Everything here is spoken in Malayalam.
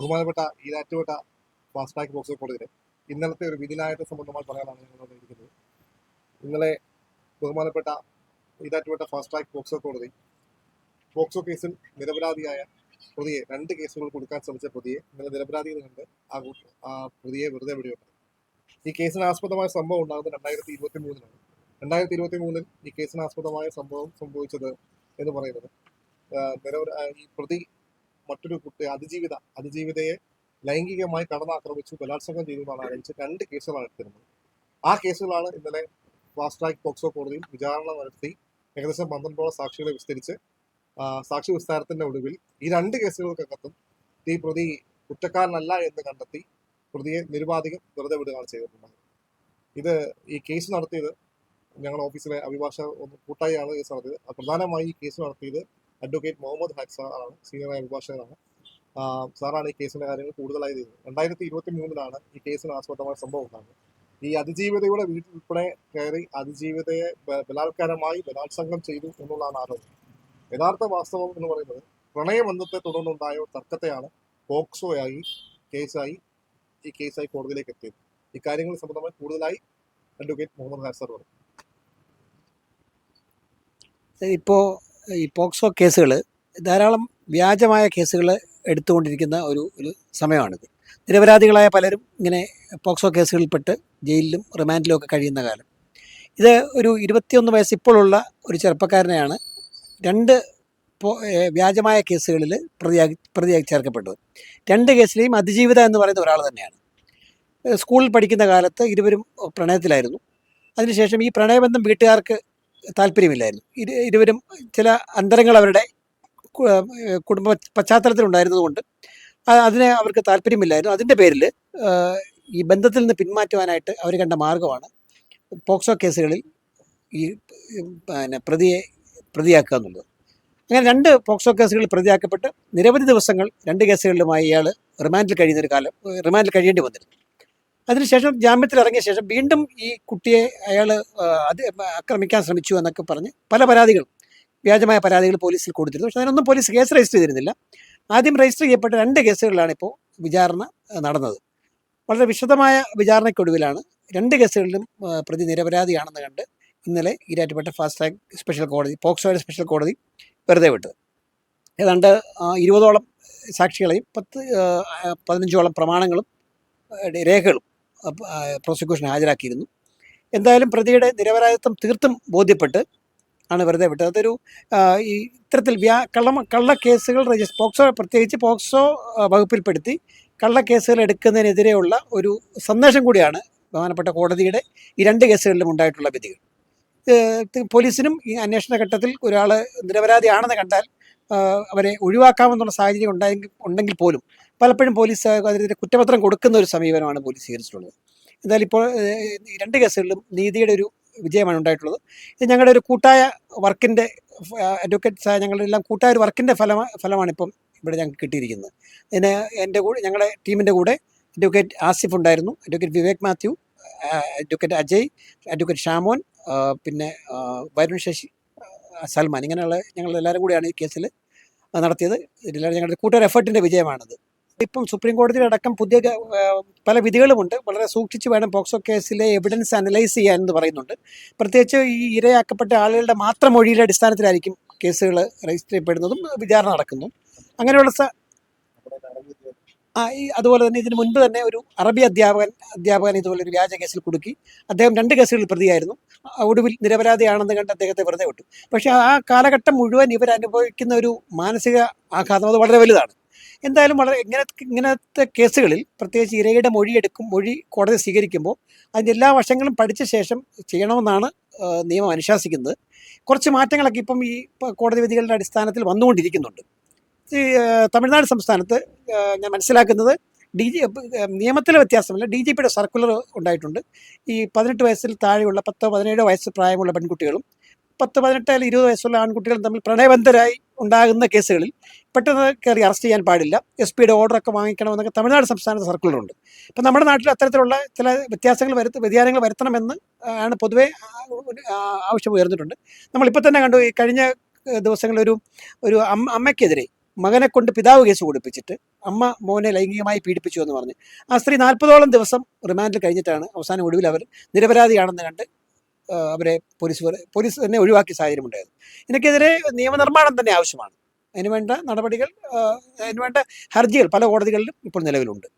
ബഹുമാനപ്പെട്ട ഈരാറ്റുപേട്ട ഫാസ്റ്റ് ട്രാക്ക് ബോക്സ് കോടതിയിലെ ഇന്നലത്തെ ഒരു വിധിനായത്തെ സംബന്ധമായി പറയാനാണ് ഞങ്ങൾ ഇവിടെ ഇരിക്കുന്നത്. ഇന്നലെ ബഹുമാനപ്പെട്ട ഈരാറ്റുപേട്ട ഫാസ്റ്റ് ട്രാക്ക് ബോക്സോ കോടതി ബോക്സോ കേസിൽ നിരപരാധിയായ പ്രതിയെ രണ്ട് കേസുകൾ കൊടുക്കാൻ ശ്രമിച്ച പ്രതിയെ ഇന്നലെ നിരപരാധികൾ കണ്ട് ആ പ്രതിയെ വെറുതെ വെടിവെക്കുന്നത് ഈ കേസിന് ആസ്പദമായ സംഭവം ഉണ്ടാകുന്നത് രണ്ടായിരത്തി ഇരുപത്തി മൂന്നിലാണ് രണ്ടായിരത്തി ഇരുപത്തി മൂന്നിൽ ഈ കേസിന് ആസ്പദമായ സംഭവം സംഭവിച്ചത് എന്ന് പറയുന്നത് നിരപരാ ഈ പ്രതി മറ്റൊരു കുട്ടി അതിജീവിത അതിജീവിതയെ ലൈംഗികമായി കടന്നാക്രമിച്ചു ബലാത്സംഗം ചെയ്തു എന്നാണ് ആരംഭിച്ച് രണ്ട് കേസുകളാണ് എടുത്തിരുന്നത് ആ കേസുകളാണ് ഇന്നലെ ഫാസ്റ്റ് ട്രാക്ക് പോക്സോ കോടതിയിൽ വിചാരണ നടത്തി ഏകദേശം പന്ത്രണ്ടോളം സാക്ഷികളെ വിസ്തരിച്ച് സാക്ഷി വിസ്താരത്തിന്റെ ഒടുവിൽ ഈ രണ്ട് കേസുകൾക്കകത്തും ഈ പ്രതി കുറ്റക്കാരനല്ല എന്ന് കണ്ടെത്തി പ്രതിയെ നിരുപാധികം വെറുതെ വിടുകയാണ് ചെയ്തിട്ടുണ്ടായത് ഇത് ഈ കേസ് നടത്തിയത് ഞങ്ങളുടെ ഓഫീസിലെ അഭിഭാഷക ഒന്ന് കൂട്ടായിയാണ് കേസ് നടത്തിയത്. പ്രധാനമായി ഈ കേസ് നടത്തിയത് അഡ്വക്കേറ്റ് മുഹമ്മദ് ഹാക് സാർ ആണ് സീനിയർ അഭിഭാഷകനാണ്. സാറാണ് ഈ കേസിന്റെ കാര്യങ്ങൾ കൂടുതലായി ചെയ്തത്. രണ്ടായിരത്തി ഇരുപത്തി മൂന്നിലാണ് ഈ കേസിന് ആസ്പദമായ സംഭവം ഉണ്ടാകുന്നത് ഈ അതിജീവിതയുടെ വീട്ടിൽ ഉൾപ്പെടെ കയറി അതിജീവിതയെ ബലാത്കാരമായി ബലാത്സംഗം ചെയ്തു എന്നുള്ളതാണ് ആരോപണം. യഥാർത്ഥ വാസ്തവം എന്ന് പറയുന്നത് പ്രണയബന്ധത്തെ തുടർന്നുണ്ടായ തർക്കത്തെയാണ് പോക്സോയായി കേസായി ഈ കേസായി കോടതിയിലേക്ക് എത്തിയത്. ഇക്കാര്യങ്ങൾ സംബന്ധമായി കൂടുതലായി അഡ്വക്കേറ്റ് മുഹമ്മദ് ഹാസർ സാർ പറഞ്ഞു. ഇപ്പോൾ ഈ പോക്സോ കേസുകൾ ധാരാളം വ്യാജമായ കേസുകൾ എടുത്തുകൊണ്ടിരിക്കുന്ന ഒരു ഒരു സമയമാണിത്. നിരപരാധികളായ പലരും ഇങ്ങനെ പോക്സോ കേസുകളിൽപ്പെട്ട് ജയിലിലും റിമാൻഡിലും ഒക്കെ കഴിയുന്ന കാലം. ഇത് ഒരു ഇരുപത്തിയൊന്ന് വയസ്സ് ഇപ്പോഴുള്ള ഒരു ചെറുപ്പക്കാരനെയാണ് രണ്ട് വ്യാജമായ കേസുകളിൽ പ്രതിയാക്കി പ്രതിയാക്കി ചേർക്കപ്പെട്ടത്. രണ്ട് കേസിലെയും അതിജീവിത എന്ന് പറയുന്ന ഒരാൾ തന്നെയാണ്. സ്കൂളിൽ പഠിക്കുന്ന കാലത്ത് ഇരുവരും പ്രണയത്തിലായിരുന്നു. അതിനുശേഷം ഈ പ്രണയബന്ധം വീട്ടുകാർക്ക് താല്പര്യമില്ലായിരുന്നു. ഇരു ഇരുവരും ചില അന്തരങ്ങൾ അവരുടെ കുടുംബ പശ്ചാത്തലത്തിലുണ്ടായിരുന്നതുകൊണ്ട് അതിനെ അവർക്ക് താല്പര്യമില്ലായിരുന്നു. അതിന്റെ പേരിൽ ഈ ബന്ധത്തിൽ നിന്ന് പിന്മാറ്റുവാനായിട്ട് അവർ കണ്ട മാർഗമാണ് പോക്സോ കേസുകളിൽ ഈ പിന്നെ പ്രതിയെ പ്രതിയാക്കുക എന്നുള്ളത്. അങ്ങനെ രണ്ട് പോക്സോ കേസുകളിൽ പ്രതിയാക്കപ്പെട്ട് നിരവധി ദിവസങ്ങൾ രണ്ട് കേസുകളിലുമായി ഇയാൾ റിമാൻഡിൽ കഴിയുന്നൊരു കാലം റിമാൻഡിൽ കഴിയേണ്ടി വന്നിരുന്നു. അതിനുശേഷം ജാമ്യത്തിൽ ഇറങ്ങിയ ശേഷം വീണ്ടും ഈ കുട്ടിയെ അയാൾ അത് ആക്രമിക്കാൻ ശ്രമിച്ചു എന്നൊക്കെ പറഞ്ഞ് പല പരാതികൾ വ്യാജമായ പരാതികൾ പോലീസിൽ കൊടുത്തിരുന്നു. പക്ഷെ അതിനൊന്നും പോലീസ് കേസ് രജിസ്റ്റർ ചെയ്തിരുന്നില്ല. ആദ്യം രജിസ്റ്റർ ചെയ്യപ്പെട്ട രണ്ട് കേസുകളിലാണ് ഇപ്പോൾ വിചാരണ നടന്നത്. വളരെ വിശദമായ വിചാരണയ്ക്കൊടുവിലാണ് രണ്ട് കേസുകളിലും പ്രതി നിരപരാധിയാണെന്ന് കണ്ട് ഇന്നലെ ഈരാറ്റുപേട്ട ഫാസ്റ്റ് ട്രാക്ക് സ്പെഷ്യൽ കോടതി പോക്സോയുടെ സ്പെഷ്യൽ കോടതി വെറുതെ വിട്ടത്. ഏതാണ്ട് ഇരുപതോളം സാക്ഷികളെയും പത്ത് പതിനഞ്ചോളം പ്രമാണങ്ങളും രേഖകളും പ്രോസിക്യൂഷൻ ഹാജരാക്കിയിരുന്നു. എന്തായാലും പ്രതിയുടെ നിരപരാധിത്വം തീർത്തും ബോധ്യപ്പെട്ട് ആണ് വെറുതെ വിട്ടത്. അതൊരു ഈ ഇത്തരത്തിൽ വ്യാ കള്ള കള്ള കേസുകൾ രജിസ്റ്റർ പോക്സോ പ്രത്യേകിച്ച് പോക്സോ വകുപ്പിൽപ്പെടുത്തി കള്ള കേസുകൾ എടുക്കുന്നതിനെതിരെയുള്ള ഒരു സന്ദേശം കൂടിയാണ് ബഹുമാനപ്പെട്ട കോടതിയുടെ ഈ രണ്ട് കേസുകളിലും ഉണ്ടായിട്ടുള്ള വിധികൾ. പോലീസിനും ഈ അന്വേഷണ ഘട്ടത്തിൽ ഒരാൾ നിരപരാധിയാണെന്ന് കണ്ടാൽ അവരെ ഒഴിവാക്കാമെന്നുള്ള സാഹചര്യം ഉണ്ടായെങ്കിൽ ഉണ്ടെങ്കിൽ പോലും പലപ്പോഴും പോലീസ് അതിനെതിരെ കുറ്റപത്രം കൊടുക്കുന്ന ഒരു സമീപനമാണ് പോലീസ് സ്വീകരിച്ചിട്ടുള്ളത്. എന്തായാലും ഇപ്പോൾ രണ്ട് കേസുകളിലും നീതിയുടെ ഒരു വിജയമാണ് ഉണ്ടായിട്ടുള്ളത്. ഇത് ഞങ്ങളുടെ ഒരു കൂട്ടായ വർക്കിന്റെ അഡ്വക്കേറ്റ്സ് ഞങ്ങളുടെ എല്ലാം കൂട്ടായ ഒരു വർക്കിന്റെ ഫല ഫലമാണ് ഇപ്പം ഇവിടെ ഞങ്ങൾക്ക് കിട്ടിയിരിക്കുന്നത്. ഇതിന് എന്റെ കൂടെ ഞങ്ങളുടെ ടീമിന്റെ കൂടെ അഡ്വക്കേറ്റ് ആസിഫ് ഉണ്ടായിരുന്നു. Advocate Vivek Mathew advocate Ajay advocate Shamon പിന്നെ വരുൺ ശശി സൽമാൻ. ഇങ്ങനെയുള്ള ഞങ്ങൾ എല്ലാവരും കൂടിയാണ് ഈ കേസിൽ നടത്തിയത്. ഇതിലാണ് ഞങ്ങളുടെ കൂട്ടുകാർ എഫേർട്ടിന്റെ വിജയമാണത്. ഇപ്പം സുപ്രീം കോടതിയുടെ അടക്കം പുതിയ പല വിധികളുമുണ്ട്. വളരെ സൂക്ഷിച്ച് വേണം പോക്സോ കേസിലെ എവിഡൻസ് അനലൈസ് ചെയ്യാൻ എന്ന് പറയുന്നുണ്ട്. പ്രത്യേകിച്ച് ഈ ഇരയാക്കപ്പെട്ട ആളുകളുടെ മാത്രം മൊഴിയുടെ അടിസ്ഥാനത്തിലായിരിക്കും കേസുകൾ രജിസ്റ്റർ ചെയ്യപ്പെടുന്നതും വിചാരണ നടക്കുന്നതും അങ്ങനെയുള്ള അതുപോലെ തന്നെ ഇതിന് മുൻപ് തന്നെ ഒരു അറബി അധ്യാപകൻ അധ്യാപകൻ ഇതുപോലെ ഒരു വ്യാജ കേസിൽ കൊടുക്കി. അദ്ദേഹം രണ്ട് കേസുകളിൽ പ്രതിയായിരുന്നു. ഒടുവിൽ നിരപരാധിയാണെന്ന് കണ്ട് അദ്ദേഹത്തെ വെറുതെ വിട്ടു. പക്ഷേ ആ കാലഘട്ടം മുഴുവൻ ഇവർ അനുഭവിക്കുന്ന ഒരു മാനസിക ആഘാതം അത് വളരെ വലുതാണ്. എന്തായാലും വളരെ ഇങ്ങനെ ഇങ്ങനത്തെ കേസുകളിൽ പ്രത്യേകിച്ച് ഇരയുടെ മൊഴി എടുക്കും മൊഴി കോടതി സ്വീകരിക്കുമ്പോൾ അതിന്റെ എല്ലാ വശങ്ങളും പഠിച്ച ശേഷം ചെയ്യണമെന്നാണ് നിയമം അനുശാസിക്കുന്നത്. കുറച്ച് മാറ്റങ്ങളൊക്കെ ഇപ്പം ഈ കോടതി വിധികളുടെ അടിസ്ഥാനത്തിൽ വന്നുകൊണ്ടിരിക്കുന്നുണ്ട്. തമിഴ്നാട് സംസ്ഥാനത്ത് ഞാൻ മനസ്സിലാക്കുന്നത് ഡി ജി നിയമത്തിലെ വ്യത്യാസമല്ല ഡി ജി പിയുടെ സർക്കുലർ ഉണ്ടായിട്ടുണ്ട്. ഈ പതിനെട്ട് വയസ്സിൽ താഴെയുള്ള പത്തോ പതിനേഴോ വയസ്സ് പ്രായമുള്ള പെൺകുട്ടികളും പത്ത് പതിനെട്ട് അല്ലെങ്കിൽ ഇരുപത് വയസ്സുള്ള ആൺകുട്ടികളും തമ്മിൽ പ്രണയബന്ധരായി ഉണ്ടാകുന്ന കേസുകളിൽ പെട്ടെന്ന് കയറി അറസ്റ്റ് ചെയ്യാൻ പാടില്ല. എസ് പിയുടെ ഓർഡറൊക്കെ വാങ്ങിക്കണമെന്നൊക്കെ തമിഴ്നാട് സംസ്ഥാനത്ത് സർക്കുലറുണ്ട് ഇപ്പം നമ്മുടെ നാട്ടിൽ അത്തരത്തിലുള്ള ചില വ്യത്യാസങ്ങൾ വരുത്ത വ്യതിയാനങ്ങൾ വരുത്തണമെന്ന് ആണ് പൊതുവേ ആവശ്യം ഉയർന്നിട്ടുണ്ട്. നമ്മളിപ്പോൾ തന്നെ കണ്ടു ഈ കഴിഞ്ഞ ദിവസങ്ങളിലൊരു ഒരു ഒരു അമ്മ അമ്മയ്ക്കെതിരെ മകനെ കൊണ്ട് പിതാവ് കേസ് കൊടുപ്പിച്ചിട്ട് അമ്മ മോനെ ലൈംഗികമായി പീഡിപ്പിച്ചു എന്ന് പറഞ്ഞ്. ആ സ്ത്രീ നാൽപ്പതോളം ദിവസം റിമാൻഡിൽ കഴിഞ്ഞിട്ടാണ് അവസാനം ഒടുവിൽ അവർ നിരപരാധിയാണെന്ന് കണ്ട് അവരെ പോലീസ് പോലീസ് തന്നെ ഒഴിവാക്കിയ സാഹചര്യം ഇതിനെതിരെ ഇതിനൊക്കെതിരെ നിയമനിർമ്മാണം തന്നെ ആവശ്യമാണ്. അതിനുവേണ്ട നടപടികൾ അതിനുവേണ്ട ഹർജികൾ പല കോടതികളിലും ഇപ്പോൾ നിലവിലുണ്ട്.